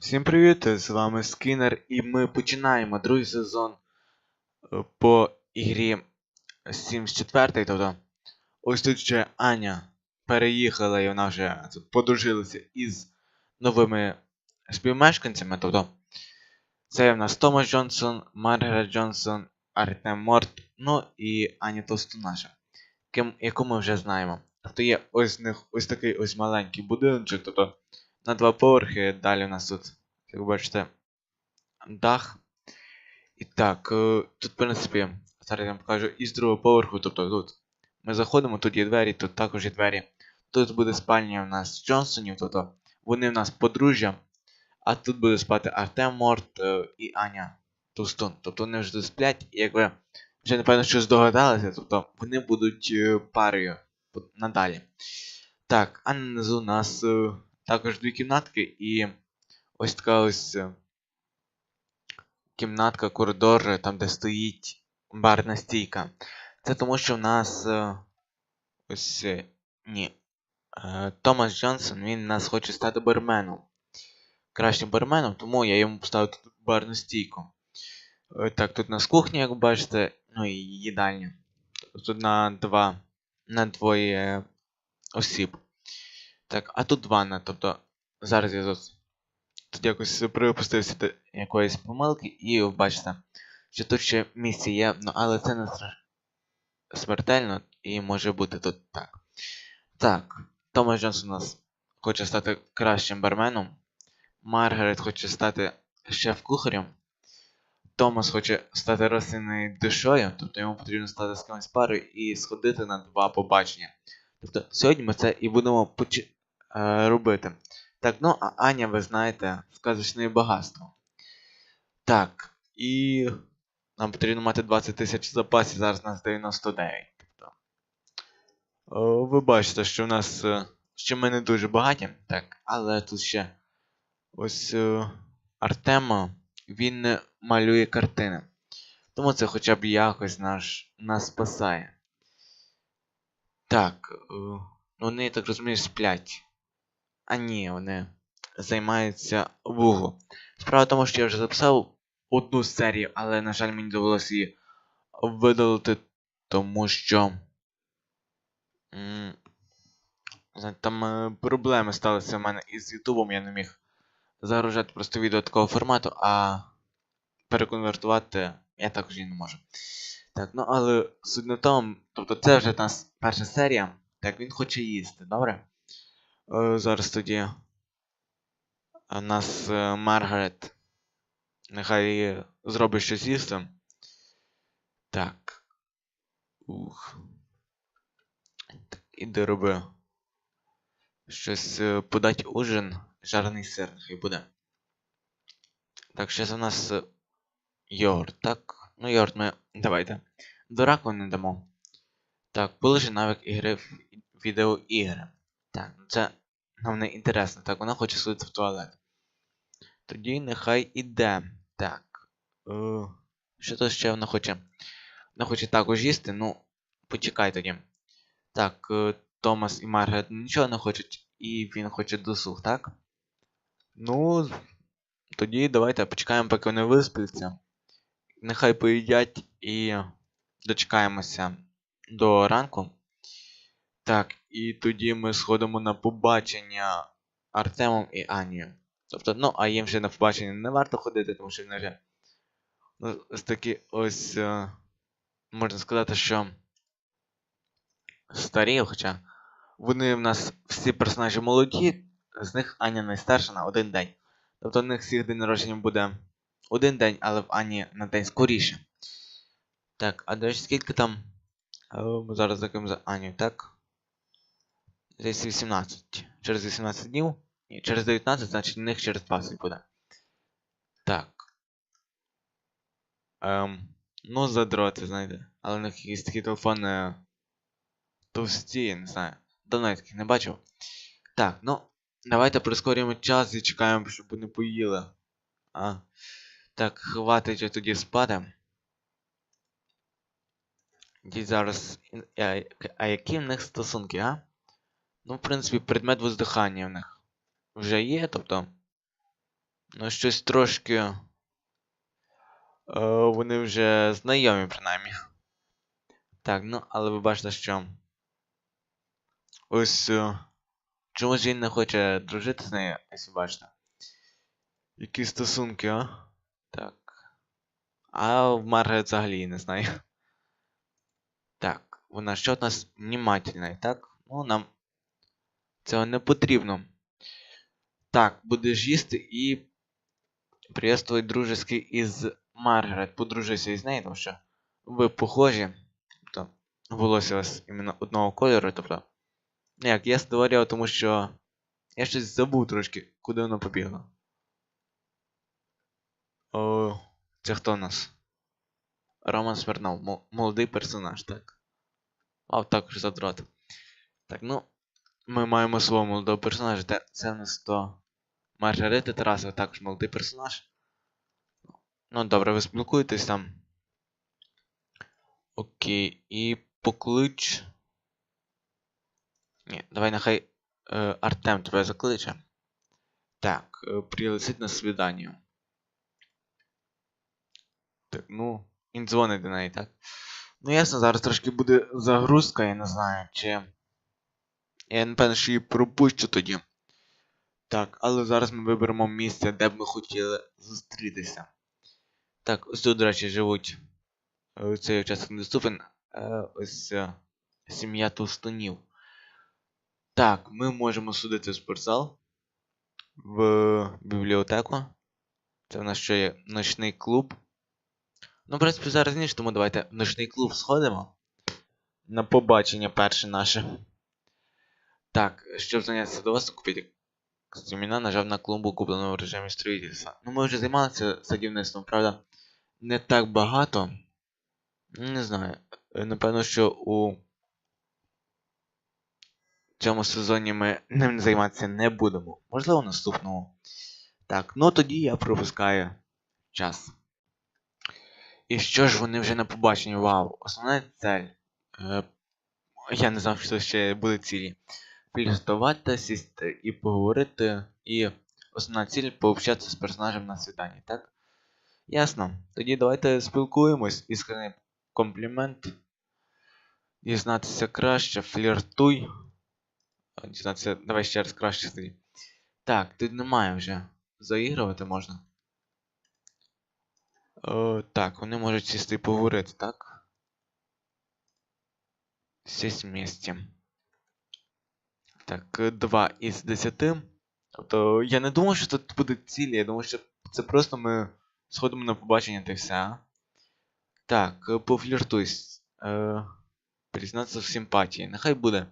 Всім привіт! З вами Скінер, і ми починаємо другий сезон е, по ігрі Sims 4. Тобто, ось тут ще Аня переїхала і вона вже подружилася із новими співмешканцями. Тобто, це в нас Томас Джонсон, Маргарет Джонсон, Артем Морт, ну і Аня Товстонаша, ким, яку ми вже знаємо. Тобто є ось них ось такий ось маленький будиночок, тобто на два поверхи, далі у нас тут, як бачите, дах. І так, е, тут, в принципі, зараз я вам покажу із другого поверху, тобто тут ми заходимо, тут є двері, тут також є двері. Тут буде спальня у нас Джонсонів, тобто вони в нас подружжя, а тут буде спати Артем Морт е, і Аня Тустун. Тобто вони вже тут сплять, і як ви вже напевно що здогадалися, тобто вони будуть е, парою надалі. Так, а внизу у нас також дві кімнатки і ось така ось е, кімнатка, коридор, е, там де стоїть барна стійка. Це тому, що в нас е, ось ні. Томас Джонсон, він нас хоче стати барменом. Кращим барменом, тому я йому поставив тут барну стійку. Так, тут у нас кухня, як бачите, ну і їдальня. Тут на два. На двоє осіб. Так, а тут ванна, тобто зараз я тут, якось припустився до якоїсь помилки і бачите, що тут ще місце є, ну але це не смертельно і може бути тут так. Так, Томас Джонсон у нас хоче стати кращим барменом. Маргарет хоче стати шеф-кухарем. Томас хоче стати рослинною душою, тобто йому потрібно стати з кимось парою і сходити на два побачення. Тобто сьогодні ми це і будемо почи... е, робити. Так, ну а Аня, ви знаєте, сказочне багатство. Так, і нам потрібно мати 20 тисяч запасів, зараз у нас 99. Тобто, о, ви бачите, що в нас. е, що ми не дуже багаті, так, але тут ще ось е, Артема, він малює картини. Тому це хоча б якось наш, нас спасає. Так, е, ну вони, так розумію, сплять. А ні, вони займаються в углу. Справа в тому, що я вже записав одну серію, але, на жаль, мені довелося її видалити, тому що. Там е, проблеми сталися в мене із Ютубом, я не міг загружати просто відео такого формату, а переконвертувати я також і не можу. Так, ну але суть на тому, тобто це вже у нас перша серія. Так, він хоче їсти, добре? Е, зараз тоді у нас е, Маргарет. Нехай е, зробить щось їсти. Так. Ух. Так, іди роби. Щось е, подать ужин. Жарений сир, нехай буде. Так, зараз у нас е, йогурт, так? Ну, йогурт ми. Давайте. До раковини дамо. Так, полежи навик ігри в відеоігри. Так, це нам не інтересно. Так, вона хоче сходити в туалет. Тоді нехай іде. Так. Е, що то ще вона хоче? Вона хоче також їсти, ну, почекай тоді. Так, е, Томас і Маргарет нічого не хочуть, і він хоче досуг, так? Ну, тоді давайте почекаємо, поки вони виспляться. Нехай поїдять і дочекаємося до ранку. Так, і тоді ми сходимо на побачення Артемом і Анією. Тобто, ну, а їм ще на побачення не варто ходити, тому що вони вже. Ну, ось такі ось. е, можна сказати, що. Старі, хоча. Вони в нас всі персонажі молоді, з них Аня найстарша на один день. Тобто в них всіх день народження буде один день, але в Ані на день скоріше. Так, а до речі, скільки там. Е, Ми зараз закинемо за Аню, так? Десь 18. Через 18 днів. Ні, через 19, значить в них через 20 буде. Так. Ем, ну, задроти, знаєте. Але в них якісь такі телефони товсті, я не знаю. Давно я таких не бачив. Так, ну, давайте прискорюємо час і чекаємо, щоб вони поїли. А. Так, хватить же тоді спати. Ді зараз. А, а які в них стосунки, а? Ну, в принципі, предмет воздихання в них вже є, тобто. Ну, щось трошки. Е, вони вже знайомі, принаймні. Так, ну, але ви бачите, що. Ось. Е, чомусь він не хоче дружити з нею, ви бачите. Які стосунки, а? Так. А в Маргарет взагалі не знаю. Так, вона що у нас внімательна, так? Ну, нам цього не потрібно. Так, будеш їсти і приветствовать дружески із Маргарет. Подружися із нею, тому що ви похожі. Тобто, волосся вас іменно одного кольору, тобто. Ну як, я створював, тому що. Я щось забув трошки, куди воно побігло. О, це хто у нас? Роман Смирнов, молодий персонаж, так. А, також задрот. Так, ну. Ми маємо свого молодого персонажа. Це в нас то. Маргарита Тарасова, також молодий персонаж. Ну, добре, ви спілкуєтесь там. Окей, і поклич. Ні, давай нехай е, Артем тебе закличе. Так, е, пригласить на свидання. Так, ну, він дзвонить до неї, так? Ну, ясно, зараз трошки буде загрузка, я не знаю, чи. Я напевно, що її пропущу тоді. Так, але зараз ми виберемо місце, де б ми хотіли зустрітися. Так, ось тут, до речі, живуть. е, Цей участок недоступен. е, Ось е, сім'я Товстунів. Так, ми можемо судити в спортзал. В бібліотеку. Це в нас ще є ночний клуб. Ну, в принципі, зараз ніж, тому давайте в ночний клуб сходимо. На побачення перше наше. Так, щоб зайнятися до вас, купити Стіміна нажав на клумбу, куплену в режимі строїтельства. Ну, ми вже займалися садівництвом, правда, не так багато. Не знаю. Напевно, що у цьому сезоні ми ним займатися не будемо. Можливо, наступному. Так, ну тоді я пропускаю час. І що ж вони вже на побаченні? Вау! Основна цель. Е, я не знав, що ще буде цілі. Фліртувати, і поговорити. І основна ціль пообщатися з персонажем на свіданні, так? Ясно. Тоді давайте спілкуємось. Іскрений комплімент. Дізнатися краще, фліртуй. Дізнатися. Давай ще раз краще тоді. Так, тут немає вже. Заігрувати можна. О, так, вони можуть сісти і поговорити, так? Сість вместе. Так, 2 із 10. Тобто, я не думав, що тут буде цілі, я думав, що це просто ми сходимо на побачення та все. Так, е, пофліртуй. Е, признатися в симпатії. Нехай буде.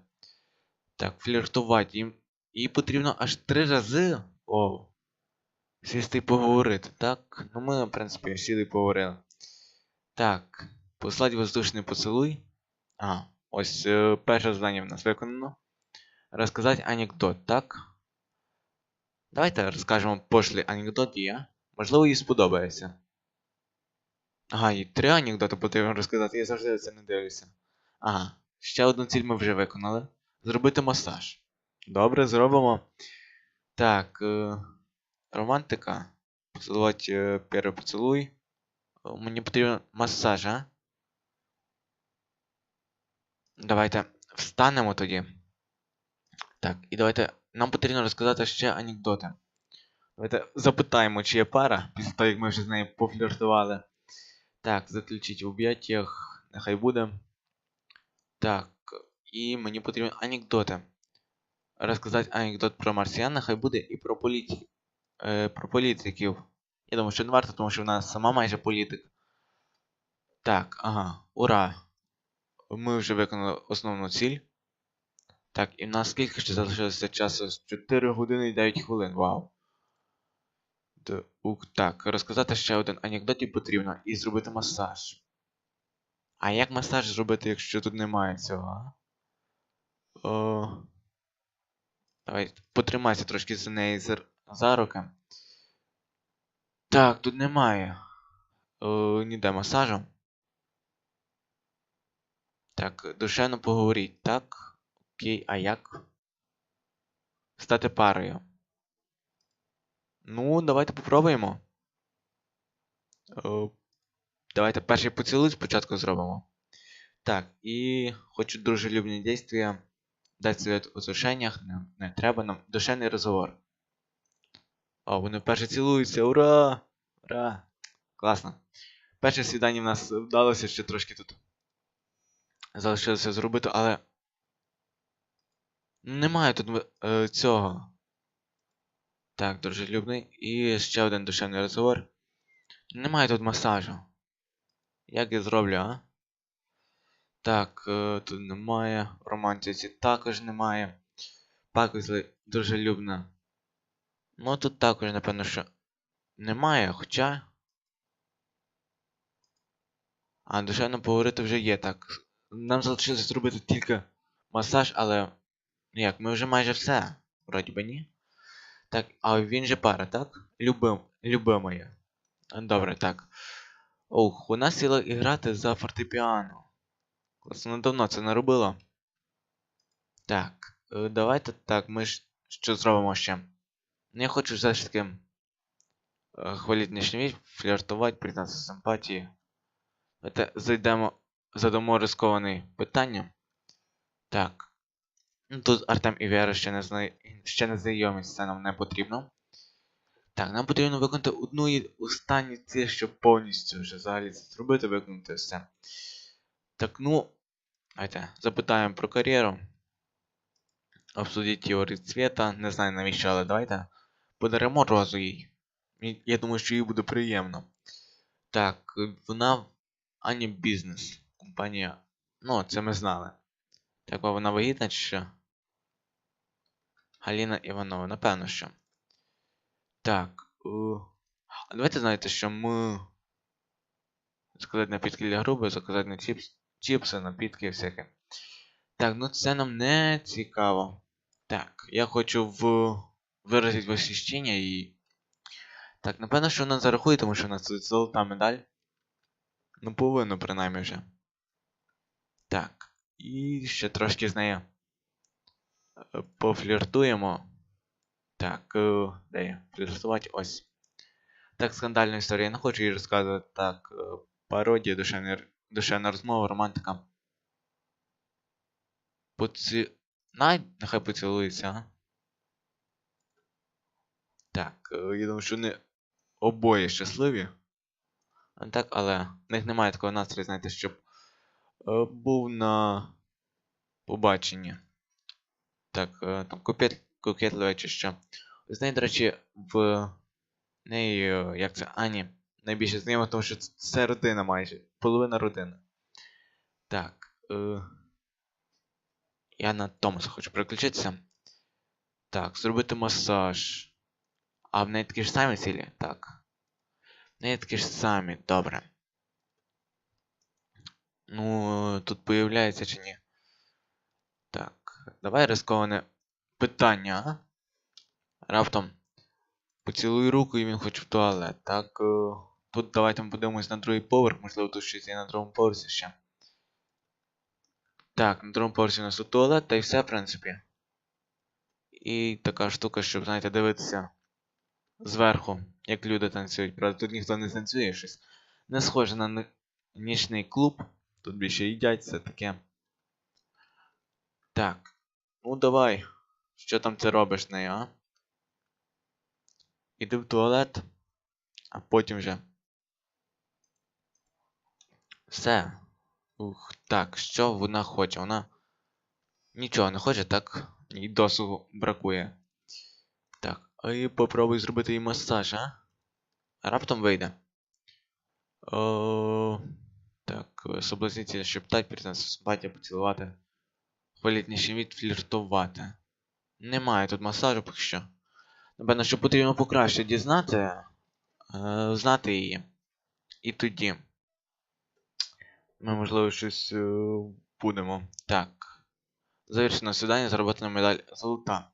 Так, фліртувати. Їм, їй потрібно аж три рази. О. Сісти і поговорити, так? Ну ми, в принципі, сіли і поговорили. Так, послати воздушний поцілуй. А, ось е, перше завдання в нас виконано. Розказати анекдот, так? Давайте розкажемо пошлий анекдот є. Можливо, їй сподобається. Ага, і три анекдоти потрібно розказати, я завжди це не дивлюся. Ага, ще одну ціль ми вже виконали. Зробити масаж. Добре, зробимо. Так. Е... Романтика. Поцілувати е, перший поцілуй. Е, Мені потрібен масаж, а? Давайте встанемо тоді. Так, і давайте. Нам потрібно розказати ще анекдоти. Давайте запитаємо, чи є пара, після того, як ми вже з нею пофліртували. Так, заключіть в об'яттях. Нехай буде. Так, і мені потрібен анекдоти. Розказати анекдот про марсіян, нехай буде і про політиків. Е, про політиків. Я думаю, що не варто, тому що в нас сама майже політик. Так, ага, ура. Ми вже виконали основну ціль. Так, і в нас скільки ще залишилося часу? 4 години і 9 хвилин. Вау. Так, розказати ще один анекдот потрібно і зробити масаж. А як масаж зробити, якщо тут немає цього? О... Давай, потримайся трошки за неї за, за руки. Так, тут немає. О, ніде масажу. Так, душевно поговоріть, так? Окей, а як? Стати парою. Ну, давайте попробуємо. Е, Давайте перший поцілуй спочатку зробимо. Так, і хочу дружелюбні дійства. Дати совет у зушеннях, не, не треба нам душевний розговор. О, вони вперше цілуються, ура! Ура! Класно. Перше свідання в нас вдалося ще трошки тут. Залишилося зробити, але. Немає тут е, цього. Так, дружелюбний. І ще один душевний розговор. Немає тут масажу. Як я зроблю, а? Так, е, тут немає. Романтиці також немає. Пакузли дружелюбна. Ну тут також, напевно, що немає, хоча. А, душевно поговорити вже є, так. Нам залишилося зробити тільки масаж, але. Ну як, ми вже майже все. Вроді би ні. Так, а він же пара, так? Любим, любимая. Добре, так. Ох, вона сіла і за фортепіано. Класно, давно це не робила. Так, е, давайте так, ми ж що зробимо ще? Ну, я хочу все ж таки е, хвалити нічний фліртувати, признатися симпатії. Давайте зайдемо, задамо ризиковане питання. Так. Ну, тут Артем і Вера ще не зна... ще не знайомі, це нам не потрібно. Так, нам потрібно виконати одну і останню ціль, щоб повністю вже взагалі це зробити, виконати все. Так, ну. Давайте запитаємо про кар'єру. Обсудіть теорію цвіта. Не знаю навіщо, але давайте подаримо розу їй. Я думаю, що їй буде приємно. Так, вона Ані бізнес. Компанія. Ну, це ми знали. Так, а вона вагітна чи що? Галіна Іванова, напевно, що. Так. А давайте знаєте, що ми. Заказати напітки для груби, заказати на чіпс... чіпси, напітки всяке. Так, ну це нам не цікаво. Так, я хочу в... виразити восхищення і. Так, напевно, що вона зарахує, тому що у нас тут золота медаль. Ну, повинно, принаймні вже. Так. І ще трошки з нею е, пофліртуємо. Так, е, де я? Фліртувати ось. Так, скандальна історія. Я не хочу її розказувати. Так, е, пародія, душевна, душевна розмова, романтика. Поці... Най, нехай поцілується, а? Так, я думаю, що вони обоє щасливі. Так, але в них немає такого настрою, знаєте, щоб був на побаченні. Так, е, там кокет, кокетливе чи що. З нею, до речі, в неї, е, як це, Ані, найбільше знайомо, тому що це родина майже. Половина родини. Так. Е, я на Томаса хочу переключитися. Так, зробити масаж. А в неї такі ж самі цілі? Так. В неї такі ж самі, добре. Ну, тут появляється чи ні? Давай ризиковане питання, а? Раптом поцілуй руку і він хоче в туалет. Так, е, тут давайте ми подивимось на другий поверх, можливо, тут щось є на другому поверсі ще. Так, на другому поверсі у нас тут туалет, та й все, в принципі. І така штука, щоб, знаєте, дивитися зверху, як люди танцюють. Правда, тут ніхто не танцює щось. Не схоже на нічний клуб. Тут більше їдять, все таке. Так. Ну давай. Що там ти робиш нею, а? Іди в туалет, а потім вже. Все. Ух, так, що вона хоче? Вона нічого не хоче, так? Їй досугу бракує. Так, а і попробуй зробити їй масаж, а? Раптом вийде. О, так, соблазнитель шептать, признатися симпатія, поцілувати. Хвалить від. Немає тут масажу поки що. Напевно, що потрібно покраще дізнати, е, знати її. І тоді. Ми, можливо, щось е, будемо. Так. Завершено свидання, зароблена медаль золота.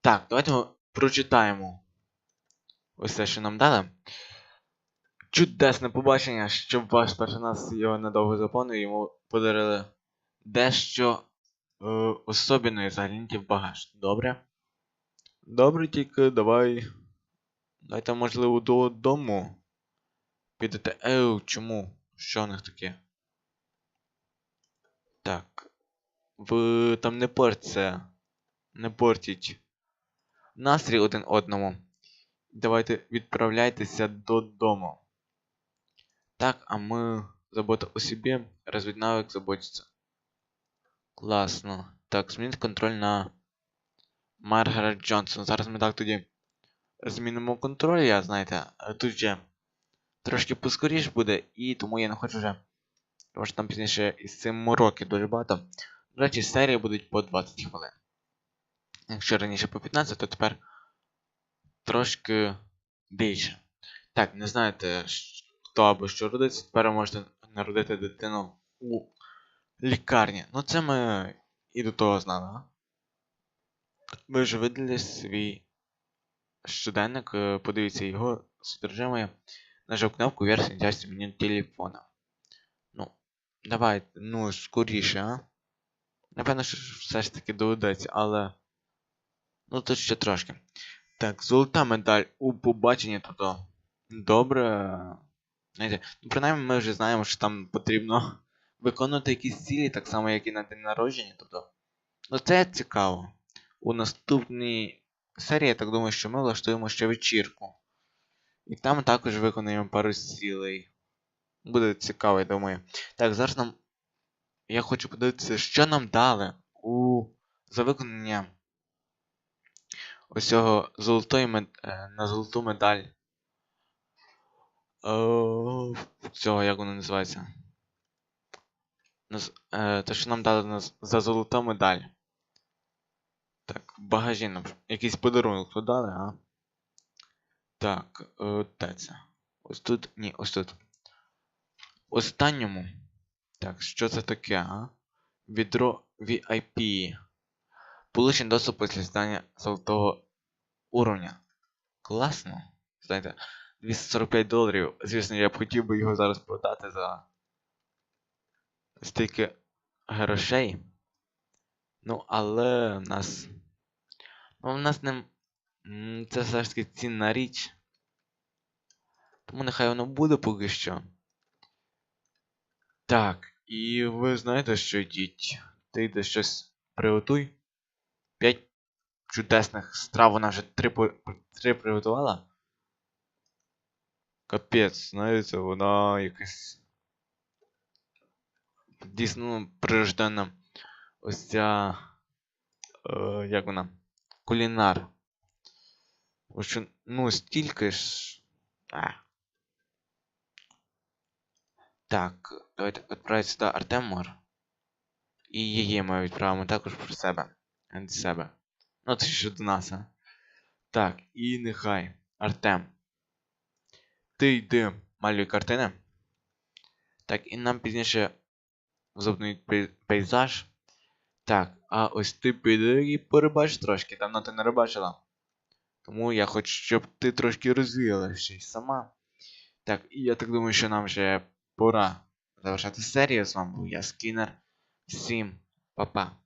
Так, давайте ми прочитаємо ось те, що нам дали. Чудесне побачення, щоб ваш персонаж його надовго заповнив, йому подарили дещо е, особливе загляньте в багаж. Добре? Добре, тільки давай Давайте, можливо, додому. Підете. Еу, чому? Що в них таке? Так. Ви там не портце. Не портіть. Настрій один одному. Давайте відправляйтеся додому. Так, а ми забота о собі, розвить навик заботиться. Класно. Так, змінити контроль на Маргарет Джонсон. Зараз ми так тоді змінимо контроль, я знаєте, тут же трошки поскоріш буде, і тому я не хочу вже. Тому що там пізніше із цим мороки дуже багато. До речі, серії будуть по 20 хвилин. Якщо раніше по 15, то тепер трошки більше. Так, не знаєте, хто або що родиться, тепер можете народити дитину у лікарні. Ну це ми і до того знали? Ви ж видали свій щоденник, е, подивіться його содержимое. Нажав кнопку версії часті меню телефона. Ну, давай, ну, скоріше, а? Напевно, що все ж таки доведеться, але. Ну, тут ще трошки. Так, золота медаль у побаченні тут. Добре. Знаєте, ну принаймні ми вже знаємо, що там потрібно виконувати якісь цілі, так само, як і на день народження. Тобто. Ну це цікаво. У наступній серії, я так думаю, що ми влаштуємо ще вечірку. І там також виконуємо пару цілей. Буде цікаво, я думаю. Так, зараз нам. Я хочу подивитися, що нам дали у за виконання ось цього золотої мед... е, на золоту медаль. О, цього, як воно називається? Е, те, що нам дали за золоту медаль. Так, багажі нам якийсь подарунок тут а? Так, е, де це? Ось тут. Ні, ось тут. Останньому. Так, що це таке, а? Відро VIP. Получен доступ після здання золотого уровня. Класно. Знаєте, 245 доларів. Звісно, я б хотів би його зараз продати за стільки грошей. Ну, але в нас. Ну, в нас не. Це все ж таки цінна річ. Тому нехай воно буде поки що. Так, і ви знаєте, що йдіть. Ти йде щось приготуй. П'ять чудесних страв вона вже три, три приготувала. Капець, знаєте, вона якась. Дійсно прирожденна. Ось ця. Е, як вона? Кулінар. Що, ну, стільки ж. А. Так, давайте відправити сюди Артемор. І її ми відправимо також про себе. До себе. Ну, це ще до нас, а. Так, і нехай. Артем. Ти йди малюй картини. Так, і нам пізніше зобнують пейзаж. Так, а ось ти піде і порибач трошки, давно ти не рибачила. Тому я хочу, щоб ти трошки розвіялася сама. Так, і я так думаю, що нам вже пора завершати серію. З вами був я Скінер. Всім па-па.